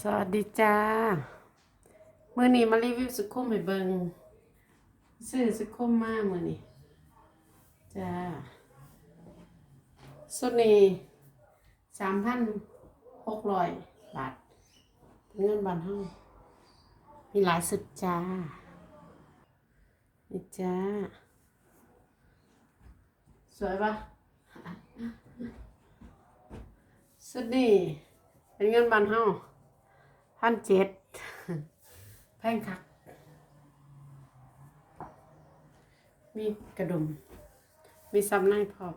สวัสดีจ้าเมื่อนี้มารีวิวสุขุมให้เบิงซื้อสุขุมมาเมื่อนี้จ้าสุดนี้สามพันหกร้อยบาทเป็นเงินบาทเท่ามีหลายสุดจ้านี่จ้า สวยปะสุดนี่เป็นเงินบานเฮา พันเจ็ดแพงคัก มีกระดุม มีซับในพร้อม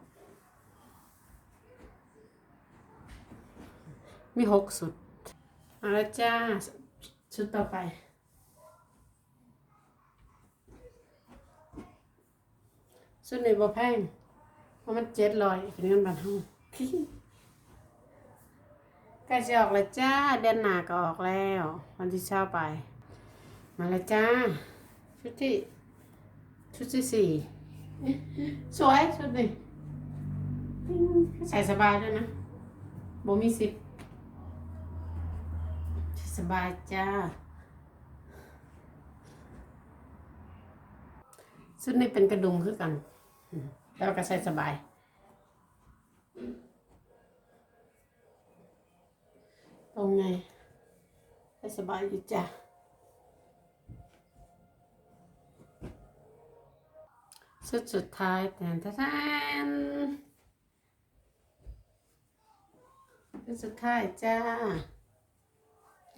มีหกสุดเอาละจ้า ชุดต่อไปสุดในบ่แพงเพราะมันเจ็ดร้อยเป็นเงินบานเฮา ใกล้จะออกแล้วจ้า เดือนหนาก็ออกแล้ว วันที่เช้าไป มาแล้วจ้า ชุดที่ ชุดที่สี่สวยชุดนี้ใส่สบายด้วยนะโบมีสิบสบายจ้าชุดนี้เป็นกระดุมคือกัน แล้วก็ใส่สบาย ตรงไงให้สบายอยู่จ้ะสุดสุดท้ายแทนแทนสุดสุดท้ายจ้า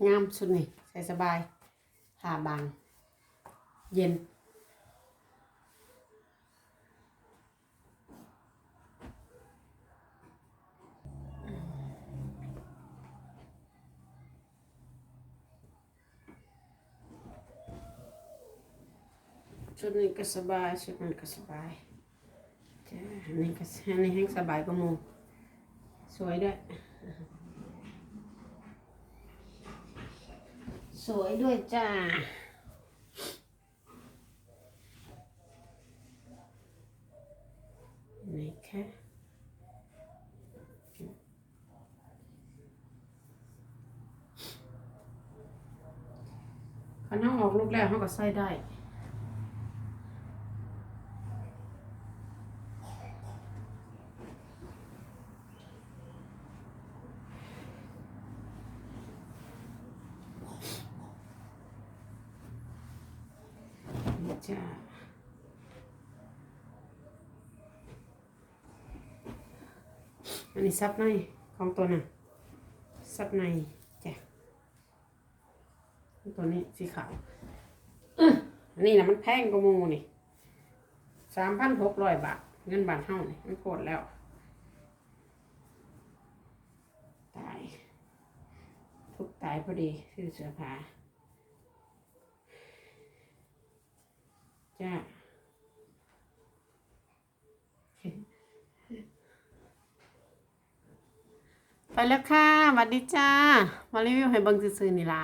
งามสุดนี่ใส่สบายหาบาง เย็น ชุดนี้ก็สบายชุดนั้นก็สบายจ้าอันนี้ก็อันนี้แห้งสบายก็มูสวยด้วย สวยด้วยจ้านี่ค่ะคันเขาออกลูกแล้วเขาก็ใส่ได้ จ้าอันนี้ซับในของตัวน่ะซับในจ้ะตัวนี้สีขาวอันนี้นะมันแพงกว่ามูนี่สามพันหกร้อยบาท เงินบาทเท่านี่มันโคตรแล้วตาย ทุกตายพอดีซื้อเสื้อผ้า จ้าไปแล้วค่ะสวัสดีจ้า มารีวิวให้เบิ้งซื่อๆนี่ละ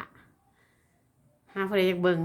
หาผู้ใดอยากเบิ้ง